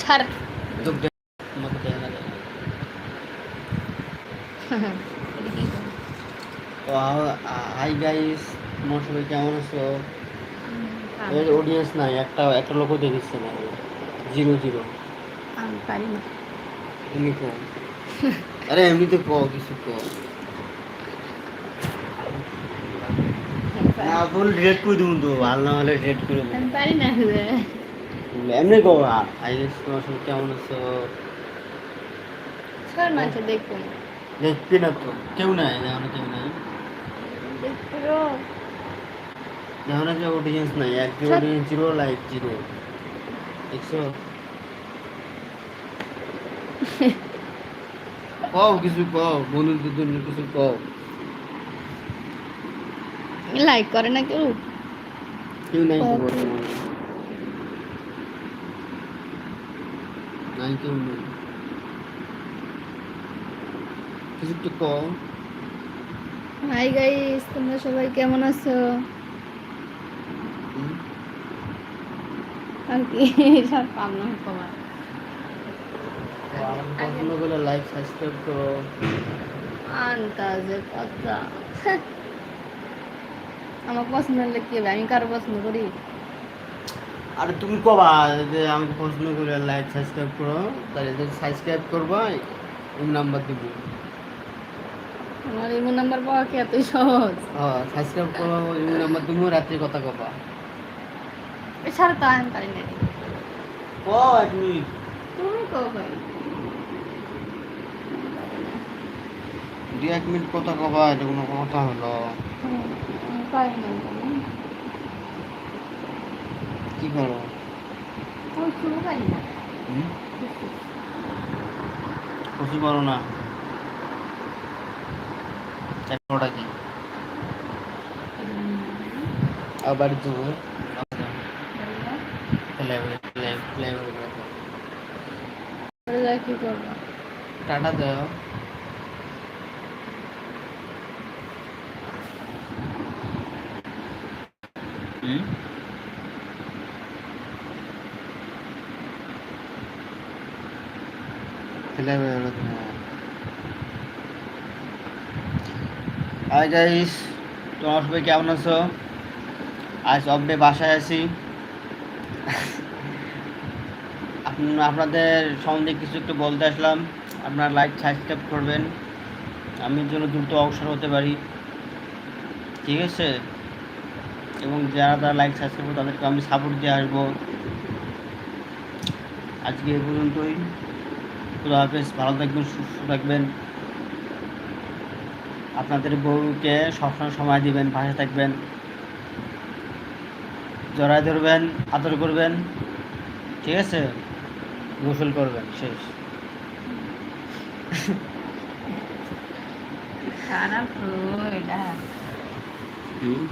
ছাড়। Hi guys তোমার সবাই কেমন আছো? এর অডিয়েন্স নাই একটা একটা লোকও দেখিচ্ছে না। Zero zero. আমি পারি না। তুমি কো আরে এমনিতে কো কিছু কো না। বল রেড করে দিবো তো ভালো না হলে রেড করে আমি পারি না। এমনি হাই গাইস তোমার সবাই কেমন আছো? ছাড় মাঝে দেখব দেখতে না তো। কেউ নাই যেমন কেউ নাই? দেখব যেমন যে অডিয়েন্স নাই। এক zero audience zero like zero দেখছ? কও কিছু কও বন্ধুদের জন্য কিছু কও। লাইক করে না কেউ? কেউ নাই তো কও। বর্তমানে নাই কেউ নেই কিছু একটু কও। হাই গাইস তোমরা সবাই কেমন আছো? আর কি সব পাম না কবার তো আমাকে পছন্দ লাইক সাবস্ক্রাইব করো। আন্তাজে কথা। আমার পছন্দ হলে কি হবে? আমি কারও পছন্দ করি? আর তুমি কবা যে আমাকে পছন্দ করে লাইক সাবস্ক্রাইব করো তাহলে যদি সাবস্ক্রাইব করবা এই নাম্বার দিব। আমার ইমো নাম্বার পাওয়া কি এত সহজ? হ্যাঁ সাবস্ক্রাইব করো এই নাম্বার দিব রাত্রে কথা কবা। এছাড়া তো আমি পারি না। ও এক মিনিট তুমি কও ভাই। দু এক মিনিট কথা কবা এটা কোনো কথা হলো। পারি না। কি করো? কিছু করো না। চারটা কি? আবার করব? টাটা দাও। হুম? হাই গাইস তোমার সবাই কেমন আছো? আজ অফ ডে বাসায় আছি। আপনাদের সম্বন্ধে কিছু একটু বলতে আসলাম। আপনার লাইক সাবস্ক্রাইব করবেন। আমি যেন দ্রুত অবসর হতে পারি। ঠিক আছে? এবং যারা তারা লাইক সাবস্ক্রাইব করবে তাদেরকে আমি সাপোর্ট দিয়ে আসব। আজকে এ পর্যন্তই। খুদা হাফেজ ভালো থাকবেন সুস্থ থাকবেন। আপনাদের বউকে সবসময় সময় দিবেন পাশে থাকবেন। জড়াই ধরবেন আদর করবেন ঠিক আছে? গোসল করবেন শেষ। খারাপ তো এটা। হুম?